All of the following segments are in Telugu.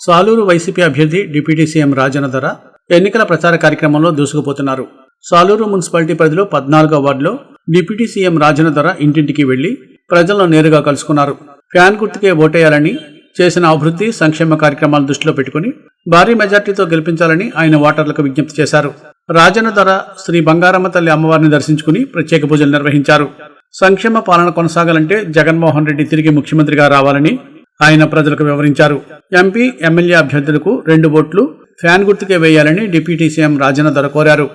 Salur YCP అభ్యర్థి డిప్యూటీ సీఎం రాజన్న ధర ఎన్నికల ప్రచార కార్యక్రమంలో దూసుకుపోతున్నారు. సాలూరు మున్సిపాలిటీ పరిధిలో పద్నాలుగో వార్డులో డిప్యూటీ సీఎం రాజన్న ధర ఇంటింటికి వెళ్ళి ప్రజలను నేరుగా కలుసుకున్నారు. ఫ్యాన్ గుర్తుకే ఓటేయాలని చేసిన అభివృద్ధి సంక్షేమ కార్యక్రమాలు దృష్టిలో పెట్టుకుని భారీ మెజార్టీతో గెలిపించాలని ఆయన ఓటర్లకు విజ్ఞప్తి చేశారు. రాజన్న ధర శ్రీ బంగారమ్మ తల్లి అమ్మవారిని దర్శించుకుని ప్రత్యేక పూజలు నిర్వహించారు. సంక్షేమ పాలన కొనసాగాలంటే జగన్మోహన్ రెడ్డి తిరిగి ముఖ్యమంత్రిగా రావాలని ఆయన ప్రజలకు వివరించారు. ఎంపీ ఎమ్మెల్యే అభ్యర్థులకు రెండు ఓట్లు ఫ్యాన్ గుర్తుకే వేయాలని డిప్యూటీ సీఎం రాజన్న ధర కోరారు.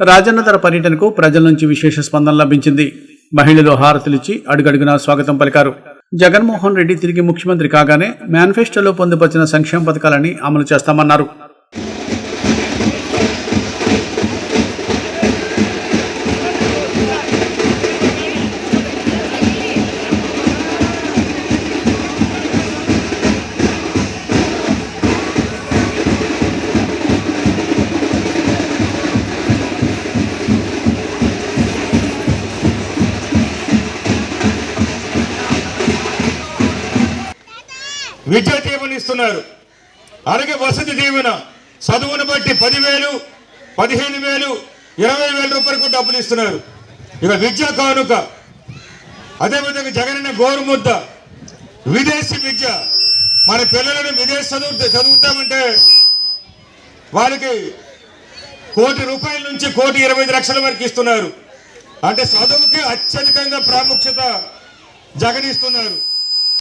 రాజన్న ధర పర్యటనకు ప్రజల నుంచి విశేష స్పందన లభించింది. మహిళలు హారతులిచ్చి అడుగడుగునా స్వాగతం పలికారు. జగన్మోహన్ రెడ్డి తిరిగి ముఖ్యమంత్రి కాగానే మేనిఫెస్టోలో పొందుపరిచిన సంక్షేమ పథకాలని అమలు చేస్తామన్నారు. విద్యా దీవెన ఇస్తున్నారు. అలాగే వసతి దీవెన చదువును బట్టి పదివేలు పదిహేను వేలు ఇరవై వేల రూపాయలకు డబ్బులు ఇస్తున్నారు. ఇక విద్యా కానుక అదేవిధంగా జగనన్న గోరుముద్ద విదేశీ విద్య. మన పిల్లలను విదేశీ చదువు చదువుతామంటే వాళ్ళకి కోటి రూపాయల నుంచి కోటి ఇరవై ఐదు లక్షల వరకు ఇస్తున్నారు. అంటే చదువుకి అత్యధికంగా ప్రాముఖ్యత జగన్ ఇస్తున్నారు.